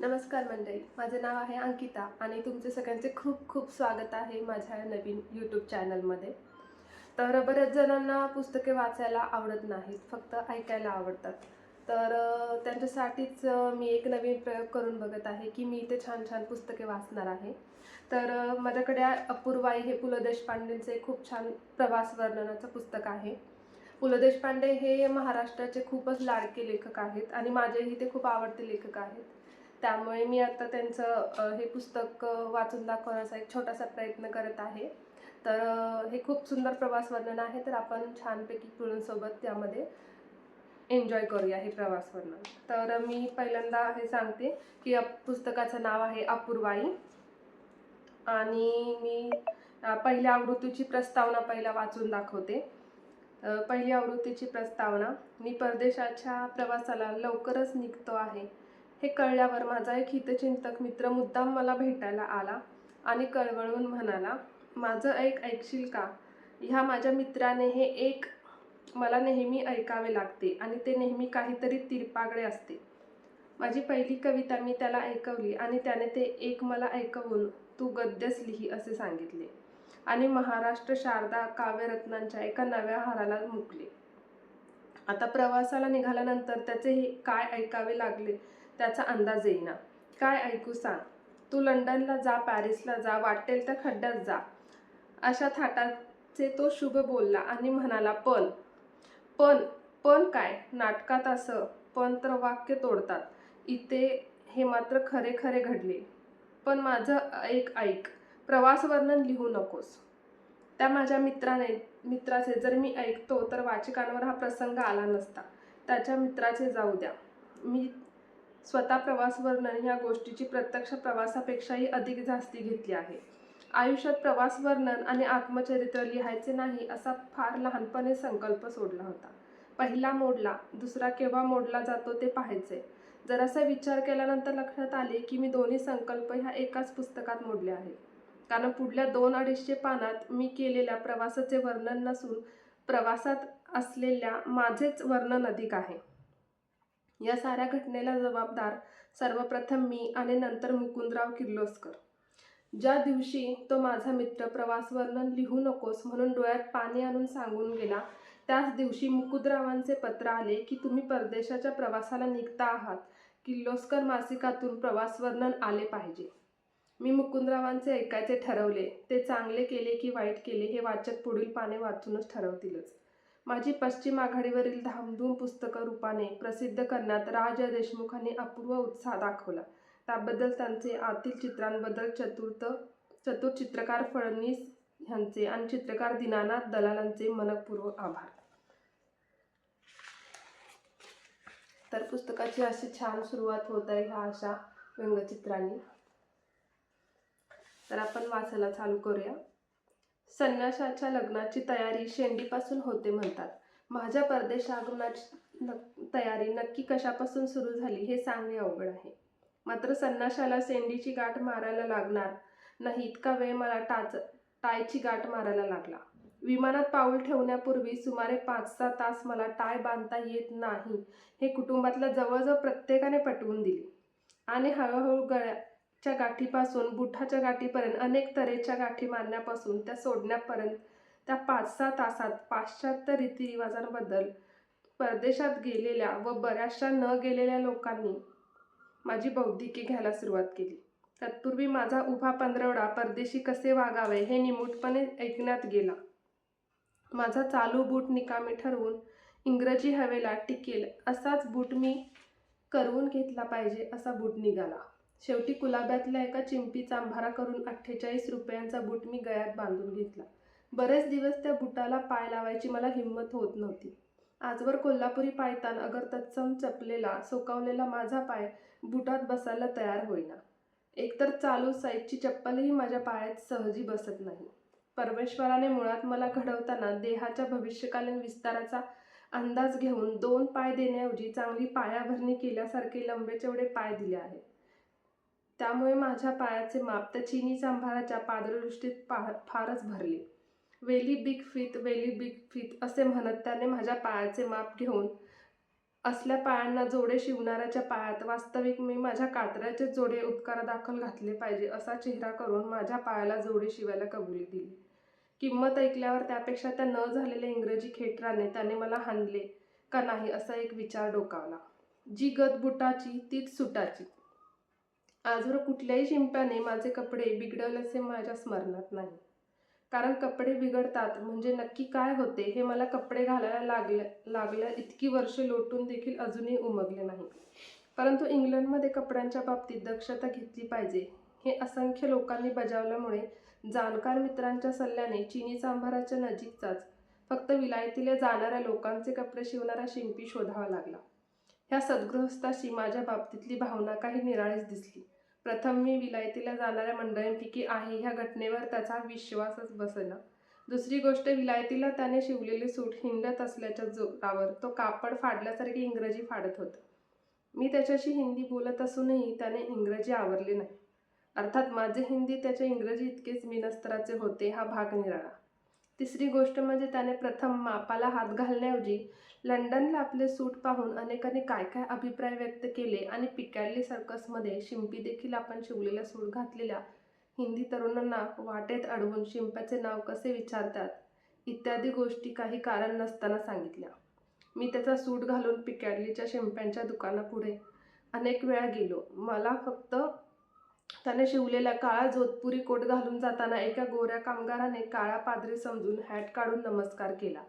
नमस्कार मंडळी माझे नाव आहे अंकिता आणि तुमचे सगळ्यांचे खूप खूप स्वागत आहे माझ्या नवीन यूट्यूब चॅनलमध्ये तर बऱ्याच जणांना पुस्तके वाचायला आवडत नाहीत फक्त ऐकायला आवडतात. तर त्यांच्यासाठीच मी एक नवीन प्रयोग करून बघत आहे की मी इथे छान छान पुस्तके वाचणार आहे. तर माझ्याकडे अपूर्वाई हे पु ल देशपांडेंचे खूप छान प्रवास वर्णनाचं पुस्तक आहे. पु ल देशपांडे हे महाराष्ट्राचे खूपच लाडके लेखक आहेत आणि माझेही ते खूप आवडते लेखक आहेत. त्यामुळे मी आता त्यांचं हे पुस्तक वाचून दाखवण्याचा एक छोटासा प्रयत्न करत आहे. तर हे खूप सुंदर प्रवास वर्णन आहे तर आपण छानपैकी पुरणसोबत त्यामध्ये एन्जॉय करूया हे प्रवास वर्णन. तर मी पहिल्यांदा हे सांगते की या पुस्तकाचं नाव आहे अपूर्वाई. आणि मी पहिल्या आवृत्तीची प्रस्तावना पहिला वाचून दाखवते. पहिली आवृत्तीची प्रस्तावना मी परदेशाच्या प्रवासाला लवकरच निघतो आहे. हे कळल्यावर माझा एक हितचिंतक मित्र मुद्दाम मला भेटायला आला आणि कळवळून म्हणाला माझं ऐक ऐकशील का? ह्या माझ्या मित्राने हे एक मला नेहमी ऐकावे लागते आणि ते नेहमी काहीतरी तिरपागडे असते. माझी पहिली कविता मी त्याला ऐकवली आणि त्याने ते एक मला ऐकवून तू गद्यच लिही असे सांगितले आणि महाराष्ट्र शारदा काव्यरत्नांच्या एका नव्या हाराला मुकले. आता प्रवासाला निघाल्यानंतर त्याचे हे काय ऐकावे लागले त्याचा अंदाज येईना. काय ऐकू सांग? तू लंडनला जा पॅरिसला जा वाटेल त्या खड्ड्यात जा. अशा थाटाचे तो शुभ बोलला आणि म्हणाला पण पण पण काय? नाटकात असं पण तर वाक्य तोडतात. इथे हे मात्र खरे खरे घडले. पण माझं एक ऐक. प्रवासवर्णन लिहू नकोस. त्या माझ्या मित्राने मित्राचे जर मी ऐकतो तर वाचकांवर हा प्रसंग आला नसता. त्याच्या मित्राचे जाऊ द्या. मी स्वतः प्रवास वर्णन ह्या गोष्टीची प्रत्यक्ष प्रवासापेक्षाही अधिक जास्ती घेतली आहे. आयुष्यात प्रवास वर्णन आणि आत्मचरित्र लिहायचे नाही असा फार लहानपणी संकल्प सोडला होता. पहिला मोडला दुसरा केव्हा मोडला जातो ते पाहायचे. जरासा विचार केल्यानंतर लक्षात आले की मी दोन्ही संकल्प ह्या एकाच पुस्तकात मोडले आहेत कारण पुढल्या दोन अडीचशे पानात मी केलेल्या प्रवासाचे वर्णन नसून प्रवासात असलेल्या माझेच वर्णन अधिक आहे. या साऱ्या घटनेला जबाबदार सर्वप्रथम मी आणि नंतर मुकुंदराव किर्लोस्कर. ज्या दिवशी तो माझा मित्र प्रवास वर्णन लिहू नकोस म्हणून डोळ्यात पाणी आणून सांगून गेला त्याच दिवशी मुकुंदरावांचे पत्र आले की तुम्ही परदेशाच्या प्रवासाला निघता आहात. किर्लोस्कर मासिकातून प्रवास वर्णन आले पाहिजे. मी मुकुंदरावांचे ऐकायचे ठरवले. ते चांगले केले की वाईट केले हे वाचक पुढील पाने वाचूनच ठरवतीलच. माझी पश्चिम आघाडीवरील धामधूम पुस्तकं रूपाने प्रसिद्ध करण्यात राज देशमुखांनी अपूर्व उत्साह दाखवला. त्याबद्दल त्यांचे आतील चित्रांबद्दल चतुर्थ चतुर चित्रकार फडणवीस ह्यांचे आणि चित्रकार दीनानाथ दलालांचे मनपूर्वक आभार. तर पुस्तकाची अशी छान सुरुवात होत आहे ह्या अशा व्यंगचित्रांनी. तर आपण वाचायला चालू करूया. संन्याशाच्या लग्नाची तयारी शेंडीपासून होते म्हणतात. माझ्या परदेशागमनाची न- तयारी नक्की कशापासून सुरू झाली हे सांगणे अवघड आहे. मात्र संन्याशाला शेंडीची गाठ मारायला लागणार नाही इतका वेळ मला टाच टायची गाठ मारायला लागला. विमानात पाऊल ठेवण्यापूर्वी सुमारे पाच सहा तास मला टाय बांधता येत नाही हे कुटुंबातल्या जवळजवळ प्रत्येकाने पटवून दिले. आणि हळूहळू गळ्या च्या गाठीपासून बुटाच्या गाठीपर्यंत अनेक तऱ्हेच्या गाठी मारण्यापासून त्या सोडण्यापर्यंत त्या पाच सहा तासात पाश्चात्य रीतिरिवाजांबद्दल परदेशात गेलेल्या व बऱ्याचशा न गेलेल्या लोकांनी माझी बौद्धिके घ्यायला सुरुवात केली. तत्पूर्वी माझा उभा पंधरवडा परदेशी कसे वागावे हे निमूटपणे ऐकण्यात गेला. माझा चालू बूट निकामी ठरवून इंग्रजी हवेला टिकेल असाच बूट मी करवून घेतला पाहिजे असा बूट निघाला. शेवटी कुलाब्यातल्या एका चिंपीचा अंभारा करून अठ्ठेचाळीस रुपयांचा बूट मी गळ्यात बांधून घेतला. बरेच दिवस त्या बुटाला पाय लावायची मला हिंमत होत नव्हती. आजवर कोल्हापुरी पायतान अगर तत्सम चपलेला सोकावलेला माझा पाय बुटात बसायला तयार होईना. एकतर चालू साईजची चप्पलही माझ्या पायात सहजी बसत नाही. परमेश्वराने मुळात मला घडवताना देहाच्या भविष्यकालीन विस्ताराचा अंदाज घेऊन दोन पाय देण्याऐवजी चांगली पायाभरणी केल्यासारखे लंबेचेवढे पाय दिले आहेत. त्यामुळे माझ्या पायाचे माप त्या चिनी सांभाराच्या पादरदृष्टीत पा फारच भरले. वेली बिग फीत वेली बिग फीत असे म्हणत त्याने माझ्या पायाचे माप घेऊन असल्या पायांना जोडे शिवणाऱ्याच्या पायात वास्तविक मी माझ्या कातऱ्याचे जोडे उपकारादाखल घातले पाहिजे असा चेहरा करून माझ्या पायाला जोडे शिवायला कबुली दिली. किंमत ऐकल्यावर त्यापेक्षा त्या न झालेल्या इंग्रजी खेटराने त्याने मला हाणले का नाही असा एक विचार डोकावला. जी गत बुटाची तीच सुटाची. आजवर कुठल्याही शिंप्याने माझे कपडे बिघडवल्याचे माझ्या स्मरणात नाही. कारण कपडे बिघडतात म्हणजे नक्की काय होते हे मला कपडे घालायला लागल्या लागल्या इतकी वर्षे लोटून देखील अजूनही उमगले नाही. परंतु इंग्लंडमध्ये कपड्यांच्या बाबतीत दक्षता घेतली पाहिजे हे असंख्य लोकांनी बजावल्यामुळे जाणकार मित्रांच्या सल्ल्याने चिनी सांभाराच्या नजीकचाच फक्त विलायतीला जाणाऱ्या लोकांचे कपडे शिवणारा शिंपी शोधावा लागला. ह्या सद्गृहस्थाशी माझ्या बाबतीतली भावना काही निराळीच दिसली. प्रथम मी विलायतीला जाणाऱ्या मंडळींपैकी आहे ह्या घटनेवर त्याचा विश्वासच बसला दुसरी गोष्ट विलायतीला त्याने शिवलेली सूट हिंडत असल्याच्या जोरावर तो कापड फाडल्यासारखी इंग्रजी फाडत होता. मी त्याच्याशी हिंदी बोलत असूनही त्याने इंग्रजी आवरले नाही. अर्थात माझे हिंदी त्याच्या इंग्रजी इतकेच मिनस्तराचे होते हा भाग निराळा. तिसरी गोष्ट म्हणजे त्याने प्रथम मापाला हात घालण्याऐवजी लंडनला आपले सूट पाहून अनेकांनी काय काय अभिप्राय व्यक्त केले आणि पिकॅडली सर्कसमध्ये शिंपी देखील आपण शिवलेला सूट घातलेल्या हिंदी तरुणांना वाटेत अडवून शिंप्याचे नाव कसे विचारतात? इत्यादी गोष्टी काही कारण नसताना सांगितल्या. मी त्याचा सूट घालून पिकॅडलीच्या शिंप्यांच्या दुकानापुढे अनेक वेळा गेलो. मला फक्त त्याने शिवलेला काळा जोधपुरी कोट घालून जाताना एका गोऱ्या कामगाराने काळा पादरी समजून हॅट काढून नमस्कार केला.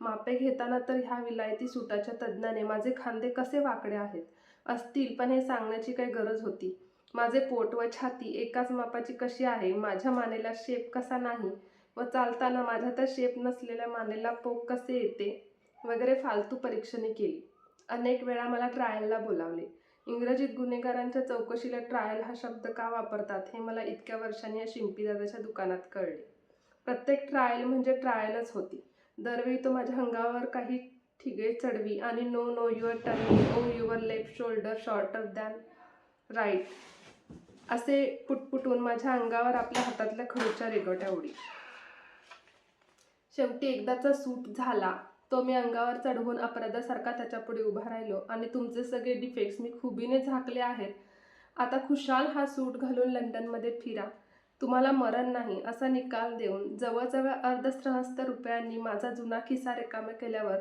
मापे घेताना तर ह्या विलायती सुटाच्या तज्ज्ञाने माझे खांदे कसे वाकडे आहेत? असतील पण हे सांगण्याची काही गरज होती. माझे पोट व छाती एकाच मापाची कशी आहे? माझ्या मानेला शेप कसा नाही? व चालताना माझ्या त्या शेप नसलेल्या मानेला पोक कसे येते? वगैरे फालतू परीक्षणे केली. अनेक वेळा मला ट्रायलला बोलावले. इंग्रजीत गुन्हेगारांच्या चौकशीला ट्रायल हा शब्द का वापरतात हे मला इतक्या वर्षांनी या शिंपीदादाच्या दुकानात कळले. प्रत्येक ट्रायल म्हणजे ट्रायलच होती. दरवेळी तो माझ्या अंगावर काही ठिगे चढवी आणि no no your turning oh your left shoulder shorter than right असे पुटपुटून माझ्या अंगावर आपल्या हातातल्या खडूच्या रेगोट्या उडी. शेवटी एकदाचा सूट झाला. तो मी अंगावर चढवून अपराधासारखा त्याच्यापुढे उभा राहिलो आणि तुमचे सगळे डिफेक्ट्स मी खुबीने झाकले आहेत. आता खुशाल हा सूट घालून लंडनमध्ये फिरा. तुम्हाला मरण नाही असा निकाल देऊन जवळजवळ अर्धस्रहस्त्र रुपयांनी माझा जुना खिसा रिकामा केल्यावर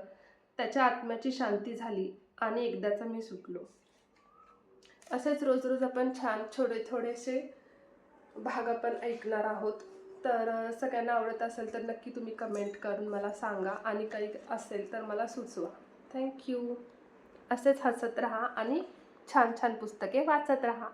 त्याच्या आत्म्याची शांती झाली आणि एकदाचा मी सुटलो. असेच रोज रोज आपण छान थोडे थोडेसे भाग आपण ऐकणार आहोत. तर सगळ्यांना आवडत असेल तर नक्की तुम्ही कमेंट करून मला सांगा आणि काही असेल तर मला सुचवा. थँक्यू असेच हसत राहा आणि छान छान पुस्तके वाचत राहा.